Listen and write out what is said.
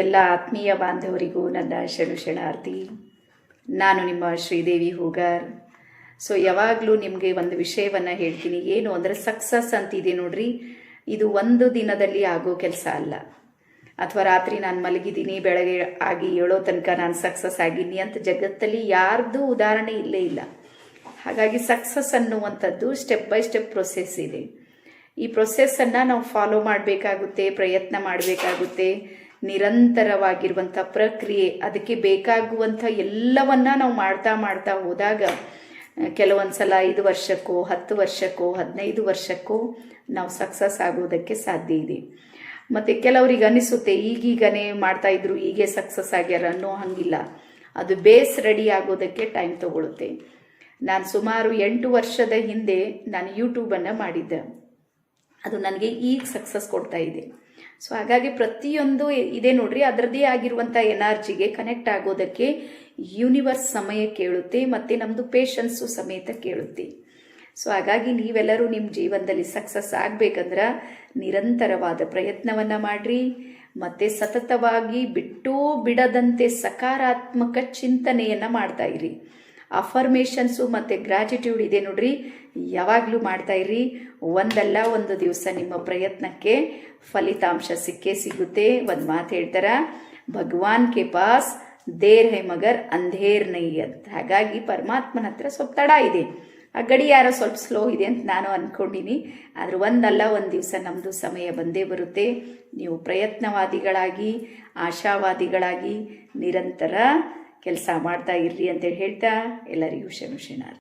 ಎಲ್ಲ ಆತ್ಮೀಯ ಬಾಂಧವರಿಗೂ ನನ್ನ ಶರಣು ಶರಣಾರ್ಥಿ ನಾನು ನಿಮ್ಮ ಶ್ರೀದೇವಿ ಹೂಗಾರ್. ಸೊ ಯಾವಾಗಲೂ ನಿಮಗೆ ಒಂದು ವಿಷಯವನ್ನು ಹೇಳ್ತೀನಿ. ಏನು ಅಂದರೆ ಸಕ್ಸಸ್ ಅಂತಿದೆ ನೋಡ್ರಿ. ಇದು ಒಂದು ದಿನದಲ್ಲಿ ಆಗೋ ಕೆಲಸ ಅಲ್ಲ. ಅಥವಾ ರಾತ್ರಿ ನಾನು ಮಲಗಿದ್ದೀನಿ, ಬೆಳಗ್ಗೆ ಆಗಿ ಏಳೋ ತನಕ ನಾನು ಸಕ್ಸಸ್ ಆಗಿದ್ದೀನಿ ಅಂತ ಜಗತ್ತಲ್ಲಿ ಯಾರ್ದು ಉದಾಹರಣೆ ಇಲ್ಲೇ ಇಲ್ಲ. ಹಾಗಾಗಿ ಸಕ್ಸಸ್ ಅನ್ನುವಂಥದ್ದು ಸ್ಟೆಪ್ ಬೈ ಸ್ಟೆಪ್ ಪ್ರೊಸೆಸ್ ಇದೆ. ಈ ಪ್ರೊಸೆಸ್ಸನ್ನು ನಾವು ಫಾಲೋ ಮಾಡಬೇಕಾಗುತ್ತೆ, ಪ್ರಯತ್ನ ಮಾಡಬೇಕಾಗುತ್ತೆ. ನಿರಂತರವಾಗಿರುವಂಥ ಪ್ರಕ್ರಿಯೆ, ಅದಕ್ಕೆ ಬೇಕಾಗುವಂಥ ಎಲ್ಲವನ್ನ ನಾವು ಮಾಡ್ತಾ ಮಾಡ್ತಾ ಹೋದಾಗ ಕೆಲವೊಂದು ಸಲ ಐದು ವರ್ಷಕ್ಕೋ, ಹತ್ತು ವರ್ಷಕ್ಕೋ, ಹದಿನೈದು ವರ್ಷಕ್ಕೋ ನಾವು ಸಕ್ಸಸ್ ಆಗೋದಕ್ಕೆ ಸಾಧ್ಯ ಇದೆ. ಮತ್ತು ಕೆಲವರಿಗೆ ಅನಿಸುತ್ತೆ, ಈಗೀಗನೇ ಮಾಡ್ತಾ ಇದ್ರು, ಹೀಗೆ ಸಕ್ಸಸ್ ಆಗ್ಯಾರ ಅನ್ನೋ ಹಂಗಿಲ್ಲ. ಅದು ಬೇಸ್ ರೆಡಿ ಆಗೋದಕ್ಕೆ ಟೈಮ್ ತಗೊಳುತ್ತೆ. ನಾನು ಸುಮಾರು ಎಂಟು ವರ್ಷದ ಹಿಂದೆ ನಾನು ಯೂಟ್ಯೂಬನ್ನು ಮಾಡಿದ್ದೆ. ಅದು ನನಗೆ ಈಗ ಸಕ್ಸಸ್ ಕೊಡ್ತಾ ಇದೆ. ಸೊ ಹಾಗಾಗಿ ಪ್ರತಿಯೊಂದು ಇದೆ ನೋಡ್ರಿ, ಅದರದ್ದೇ ಆಗಿರುವಂಥ ಎನರ್ಜಿಗೆ ಕನೆಕ್ಟ್ ಆಗೋದಕ್ಕೆ ಯೂನಿವರ್ಸ್ ಸಮಯ ಕೇಳುತ್ತೆ, ಮತ್ತು ನಮ್ಮದು ಪೇಷನ್ಸು ಸಮೇತ ಕೇಳುತ್ತೆ. ಸೊ ಹಾಗಾಗಿ ನೀವೆಲ್ಲರೂ ನಿಮ್ಮ ಜೀವನದಲ್ಲಿ ಸಕ್ಸಸ್ ಆಗಬೇಕಂದ್ರೆ ನಿರಂತರವಾದ ಪ್ರಯತ್ನವನ್ನು ಮಾಡಿರಿ, ಮತ್ತು ಸತತವಾಗಿ ಬಿಟ್ಟೂ ಬಿಡದಂತೆ ಸಕಾರಾತ್ಮಕ ಚಿಂತನೆಯನ್ನು ಮಾಡ್ತಾ ಇರಿ. ಅಫರ್ಮೇಷನ್ಸು ಮತ್ತು ಗ್ರ್ಯಾಟಿಟ್ಯೂಡ್ ಇದೆ ನೋಡ್ರಿ. ಯಾವಾಗಲೂ ಮಾಡ್ತಾ ಇರಿ. ಒಂದಲ್ಲ ಒಂದು ದಿವಸ ನಿಮ್ಮ ಪ್ರಯತ್ನಕ್ಕೆ ಫಲಿತಾಂಶ ಸಿಕ್ಕೇ ಸಿಗುತ್ತೆ. ಒಂದು ಮಾತು ಹೇಳ್ತಾರ, ಭಗವಾನ್ ಕೆ ಪಾಸ್, ದೇರ್ ಹೈ ಮಗರ್, ಅಂಧೇರ್ ನೈ ಅಂತ ಹಾಗಾಗಿ ಪರಮಾತ್ಮನ ಹತ್ರ ಸ್ವಲ್ಪ ತಡ ಇದೆ. ಆ ಗಡಿಯಾರ ಸ್ವಲ್ಪ ಸ್ಲೋ ಇದೆ ಅಂತ ನಾನು ಅಂದ್ಕೊಂಡಿನಿ ಆದ್ರೆ ಒಂದಲ್ಲ ಒಂದು ದಿವಸ ನಮ್ಮದು ಸಮಯ ಬಂದೇ ಬರುತ್ತೆ. ನೀವು ಪ್ರಯತ್ನವಾದಿಗಳಾಗಿ, ಆಶಾವಾದಿಗಳಾಗಿ, ನಿರಂತರ ಕೆಲಸ ಮಾಡ್ತಾ ಇರ್ರಿ ಅಂತೇಳಿ ಹೇಳ್ತಾ ಎಲ್ಲರಿಗೂ ಶರಣು ಶರಣಾರ್ಥಿ